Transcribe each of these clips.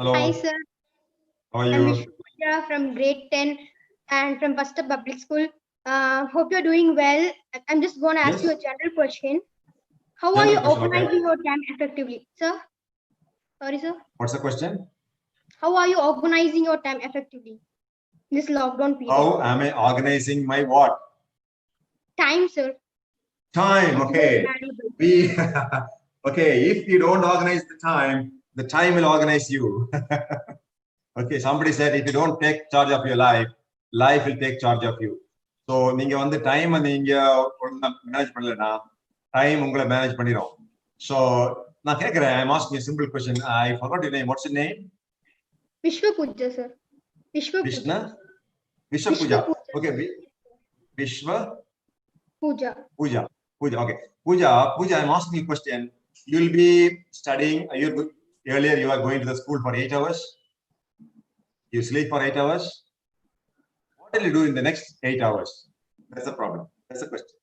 Hello. Hi, sir. How are you? I'm? Vishnupriya from grade 10 and from Buster Public School. Uh, hope you're doing well. I'm just going to ask you a general question. How are you question, okay. organizing your time effectively, sir? Sorry, sir. What's the question? How are you organizing your time effectively? This lockdown period. How am I organizing my what? Time, sir. Time. Okay. We okay. If you don't organize the time, the time will organize you. okay. Somebody said if you don't take charge of your life, life will take charge of you. So நீங்க வந்து time நீங்க manage பண்ணலனா time உங்களை manage பண்ணிடும் so நான் கேட்கிறேன் eye mask simple question I forgot your name what's your name Vishwa Puja, sir. Vishwa Puja. Vishna Vishwa Puja Vishwa Puja. okay Vi- Vishwa Puja. Puja. Puja. Okay. Puja. Puja. I'm asking you a question. You'll be studying. uh, You earlier you are going to the school for eight hours. You sleep for eight hours. What will you do in the next eight hours? That's the problem. That's the question.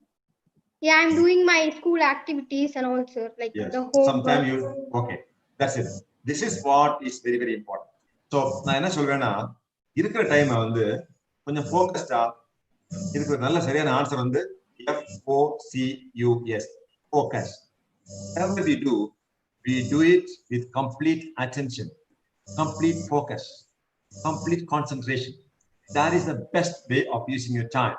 Yeah, I'm doing my school activities and all, sir. Like Yes. the whole. Sometime you. Okay. That's it. This is what is very very important. So நான் என்ன சொல்றேன்னா இருக்கிற time வந்து கொஞ்சம் ஃபோக்கஸ்டா இதுக்கு ஒரு நல்ல சரியான ஆன்சர் வந்து F O C you S focus whatever we do, We do it with complete attention, complete focus, complete concentration. That is the best way of using your time.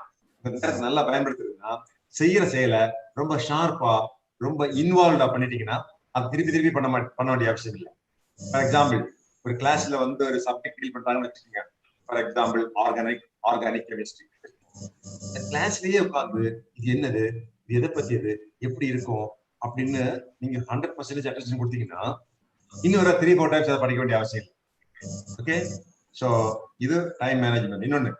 நல்லா பயன்படுத்துறதுன்னா செய்யற செயலை ரொம்ப ஷார்ப்பா ரொம்ப இன்வால்வ்டா பண்ணிட்டீங்கன்னா அது திருப்பி திருப்பி பண்ண பண்ண வேண்டிய அவசியம் இல்லை. ஃபார் எக்ஸாம்பிள் ஒரு கிளாஸ்ல வந்து ஒரு சப்ஜெக்ட் டீல் பண்றாங்கன்னு வச்சுக்கோங்க. For example organic organic chemistry இந்த கிளாஸ்லயே உட்காந்து இது என்னது? இது எதை பத்தியது? எப்படி இருக்கும்? அப்படின்னு நீங்க ஹண்ட்ரட் பர்சன்டேஜ் அட்டென்ஷன் கொடுத்தீங்கன்னா இன்னொரு த்ரீ ஃபோர் டைம்ஸ் அதை படிக்க வேண்டிய அவசியம் இல்லை. ஓகே ஸோ இது டைம் மேனேஜ்மெண்ட் இன்னொன்னு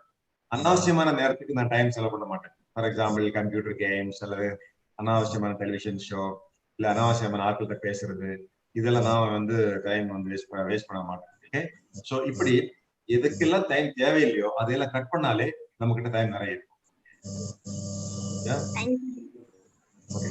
அனாவசியமான நேரத்துக்கு நான் டைம் செலவு பண்ண மாட்டேன். ஃபார் எக்ஸாம்பிள் கம்ப்யூட்டர் கேம்ஸ் அல்லது அனாவசியமான டெலிவிஷன் ஷோ இல்ல அனாவசியமான ஆட்கள்கிட்ட பேசுறது இதெல்லாம் நான் வந்து டைம் வந்து வேஸ்ட் பண்ண வேஸ்ட் பண்ண மாட்டேன். ஓகே ஸோ இப்படி எதுக்கெல்லாம் டைம் தேவையில்லையோ அதையெல்லாம் கட் பண்ணாலே நம்ம கிட்ட டைம் நிறைய இருக்கும். ஓகே